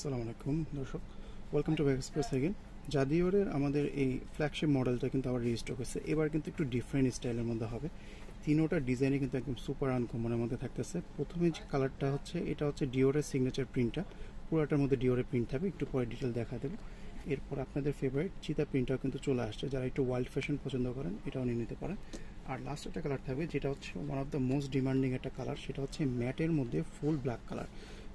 আসসালামু আলাইকুম, দর্শক। ওয়েলকাম টু এক্সপ্রেস এগেন জাদিওরের আমাদের এই ফ্ল্যাগশিপ মডেলটা কিন্তু আবার রিস্টক হয়েছে। এবার কিন্তু একটু ডিফারেন্ট স্টাইলের মধ্যে হবে। তিনোটা ডিজাইনে কিন্তু একদম সুপার আনকমনের মধ্যে থাকতেছে। প্রথমে যে কালারটা হচ্ছে, এটা হচ্ছে ডিওরের সিগনেচার প্রিন্টটা পুরোটার মধ্যে ডিওরের প্রিন্ট থাকবে, একটু পরে ডিটেল দেখা দেবে। এরপর আপনাদের ফেভারিট চিতা প্রিন্টটাও কিন্তু চলে আসছে। যারা একটু ওয়াইল্ড ফ্যাশন পছন্দ করেন, এটাও নিয়ে নিতে পারেন। আর লাস্ট একটা কালার থাকবে, যেটা হচ্ছে one of the most demanding একটা কালার সেটা হচ্ছে ম্যাটের মধ্যে ফুল ব্ল্যাক কালার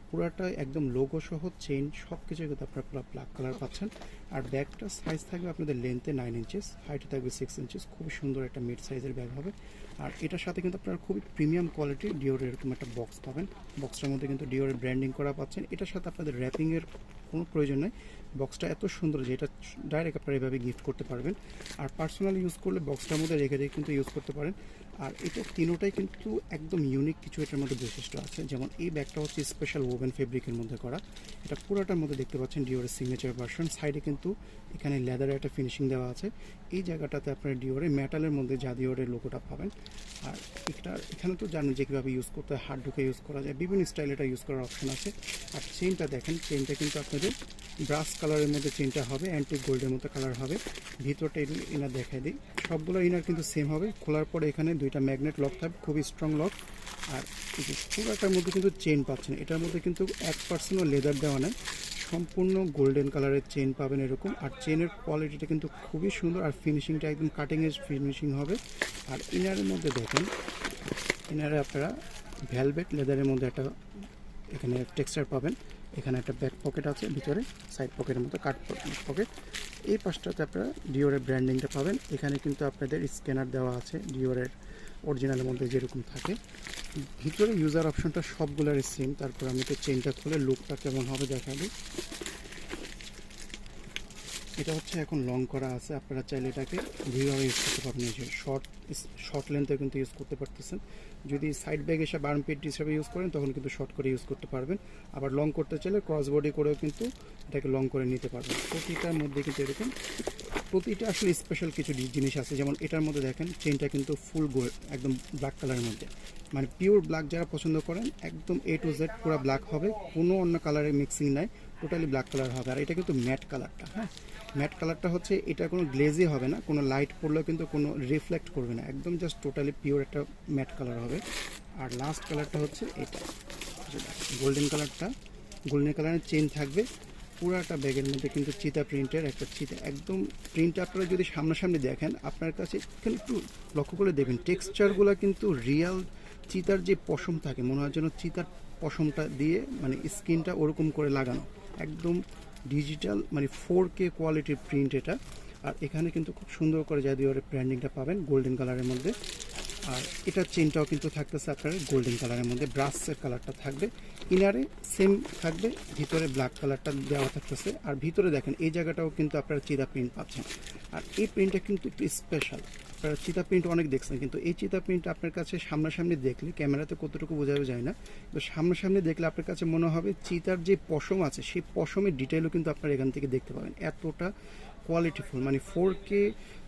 পুরাটা একদম লোগো সহ চেইন সব কিছু কিন্তু আপনারা পুরো ব্ল্যাক কালার পাচ্ছেন। আর ব্যাগটা সাইজ থাকবে আপনাদের লেন্থে নাইন ইঞ্চেস হাইটে থাকবে সিক্স ইঞ্চেস খুবই সুন্দর একটা মিড সাইজের ব্যাগ হবে। আর এটার সাথে কিন্তু আপনারা খুবই প্রিমিয়াম কোয়ালিটির ডিওর এরকম একটা বক্স পাবেন। বক্সটার মধ্যে কিন্তু ডিওরের ব্র্যান্ডিং করা পাচ্ছেন। এটার সাথে আপনাদের র্যাপিংয়ের কোনো প্রয়োজন নেই। বক্সটা এত সুন্দর যে এটা ডাইরেক্ট আপনারা এভাবে গিফট করতে পারবেন। আর পার্সোনালি ইউজ করলে বক্সটার মধ্যে রেখে রেখে কিন্তু ইউজ করতে পারেন। আর এটা তিনোটাই কিন্তু একদম ইউনিক কিছু এটার মধ্যে বৈশিষ্ট্য আছে। যেমন এই ব্যাগটা হচ্ছে স্পেশাল ওভেন ফেব্রিকের মধ্যে করা। এটা পুরোটার মধ্যে দেখতে পাচ্ছেন ডিওরের সিগনেচার ভার্সন সাইডে কিন্তু এখানে লেদারের একটা ফিনিশিং দেওয়া আছে। এই জায়গাটাতে আপনার ডিওরে মেটালের মধ্যে যা ডিওরের লোকোটা পাবেন। আর এটা, এখানে তো জানেন যে কীভাবে ইউজ করতে হয় হাত ঢুকে ইউজ করা যায়, বিভিন্ন স্টাইল এটা ইউজ করার অপশন আছে। আর চেনটা দেখেন চেনটা কিন্তু আপনাদের ব্রাশ কালারের মধ্যে চেনটা হবে অ্যান্টিক গোল্ডের মতো কালার হবে। ভিতরটা ইনার দেখাই দিই। সবগুলো ইনার কিন্তু সেম হবে। খোলার পরে এখানে দুইটা ম্যাগনেট লক থাকবে, খুবই স্ট্রং লক আর পুরোটার মধ্যে কিন্তু চেন পাচ্ছেন। এটার মধ্যে কিন্তু এক পার্সেন্টও লেদার দেওয়া নেই। সম্পূর্ণ গোল্ডেন কালারের চেন পাবেন এরকম। আর চেনের কোয়ালিটিটা কিন্তু খুবই সুন্দর। আর ফিনিশিংটা একদম কাটিং ফিনিশিং হবে। আর ইনারের মধ্যে দেখেন, ইনারে আপনারা ভ্যালভেট লেদারের মধ্যে একটা এখানে টেক্সচার পাবেন। এখানে একটা ব্যাক পকেট আছে, ভিতরে সাইড পকেটের মতো কাট পকেট এই পাশটাতে আপনারা ডিওরের ব্র্যান্ডিংটা পাবেন। এখানে কিন্তু আপনাদের স্ক্যানার দেওয়া আছে ডিওরের অরিজিনালের মধ্যে যেরকম থাকে। ভিতরে ইউজার অপশনটা সবগুলোর সেম তারপর আমি তো চেনটা খুলে লুকটা কেমন হবে দেখা দিই এটা হচ্ছে এখন লং করা আছে। আপনারা চাইলে এটাকে দুইভাবে ইউজ করতে পারবেন। যে শর্ট শর্ট লেন্থে কিন্তু ইউজ করতে পারতেছেন। যদি সাইড ব্যাগ এসে বার্ন পেট হিসাবে ইউজ করেন, তখন কিন্তু শর্ট করে ইউজ করতে পারবেন। আবার লং করতে চাইলে ক্রস বডি করেও কিন্তু এটাকে লং করে নিতে পারবেন। প্রতিটার মধ্যে কিন্তু এরকম প্রতিটা আসলে স্পেশাল কিছু জিনিস আছে। যেমন এটার মধ্যে দেখেন চেনটা কিন্তু ফুল গোল্ড একদম ব্ল্যাক কালারের মধ্যে। মানে পিওর ব্ল্যাক যারা পছন্দ করেন, একদম এ টু জেড পুরো ব্ল্যাক হবে, কোনো অন্য কালারের মিক্সিং নাই টোটালি ব্ল্যাক কালার হবে। আর এটা কিন্তু ম্যাট কালারটা হ্যাঁ? ম্যাট কালারটা হচ্ছে, এটা কোনো গ্লেজি হবে না, কোনো লাইট পড়লেও কিন্তু কোনো রিফ্লেক্ট করবে না। একদম জাস্ট টোটালি পিওর একটা ম্যাট কালার হবে। আর লাস্ট কালারটা হচ্ছে এটা। গোল্ডেন কালারটা গোল্ডেন কালারের চেন থাকবে। পুরাটা ব্যাগের মধ্যে কিন্তু চিতা প্রিন্টের একটা চিতা, একদম প্রিন্ট আপনারা যদি সামনাসামনি দেখেন, আপনার কাছে এখানে একটু লক্ষ্য করে দেখবেন টেক্সচারগুলো কিন্তু রিয়াল চিতার যে পশম থাকে, মনে হয় যেন চিতার পশমটা দিয়ে মানে স্কিনটা ওরকম করে লাগানো। একদম ডিজিটাল মানে ফোর কে কোয়ালিটির প্রিন্ট এটা। আর এখানে কিন্তু খুব সুন্দর করে জাদিওর ব্র্যান্ডিংটা পাবেন গোল্ডেন কালারের মধ্যে। আর এটার চেনটাও কিন্তু থাকতেছে আপনার গোল্ডেন কালারের মধ্যে ব্রাসের কালারটা থাকবে। ইনারে সেম থাকবে, ভিতরে ব্ল্যাক কালারটা দেওয়া থাকতেছে। আর ভিতরে দেখেন, এই জায়গাটাও কিন্তু আপনারা চিতা প্রিন্ট পাচ্ছেন। আর এই প্রিন্টটা কিন্তু একটু স্পেশাল আপনারা চিতা প্রিন্ট অনেক দেখছেন, কিন্তু এই চিতা প্রিন্ট আপনার কাছে সামনাসামনি দেখলে, ক্যামেরাতে কতটুকু বোঝাবে যায় না তো সামনাসামনি দেখলে আপনার কাছে মনে হবে চিতার যে পশম আছে, সেই পশমের ডিটেলও কিন্তু আপনারা এখান থেকে দেখতে পাবেন। এতটা কোয়ালিটিফুল মানে ফোর কে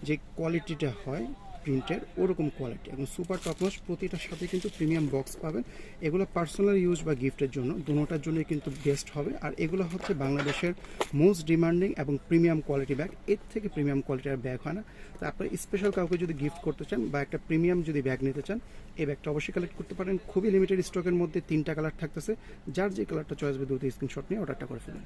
যে কোয়ালিটিটা হয় প্রিন্টের ওরকম কোয়ালিটি এবং সুপার টপনস প্রতিটার সাথে কিন্তু প্রিমিয়াম বক্স পাবেন। এগুলো পার্সোনাল ইউজ বা গিফটের জন্য দুটোটার জন্যই কিন্তু বেস্ট হবে। আর এগুলো হচ্ছে বাংলাদেশের মোস্ট ডিমান্ডিং এবং প্রিমিয়াম কোয়ালিটি ব্যাগ এর থেকে প্রিমিয়াম কোয়ালিটির ব্যাগ হয় না। তো আপনার স্পেশাল কাউকে যদি গিফট করতে চান বা একটা প্রিমিয়াম যদি ব্যাগ নিতে চান, এই ব্যাগটা অবশ্যই কালেক্ট করতে পারেন। খুবই লিমিটেড স্টকের মধ্যে তিনটা কালার থাকতেছে। যার যে কালারটা চয়েস হবে, দ্রুত স্ক্রিনশট নিয়ে অর্ডারটা করে ফেলুন।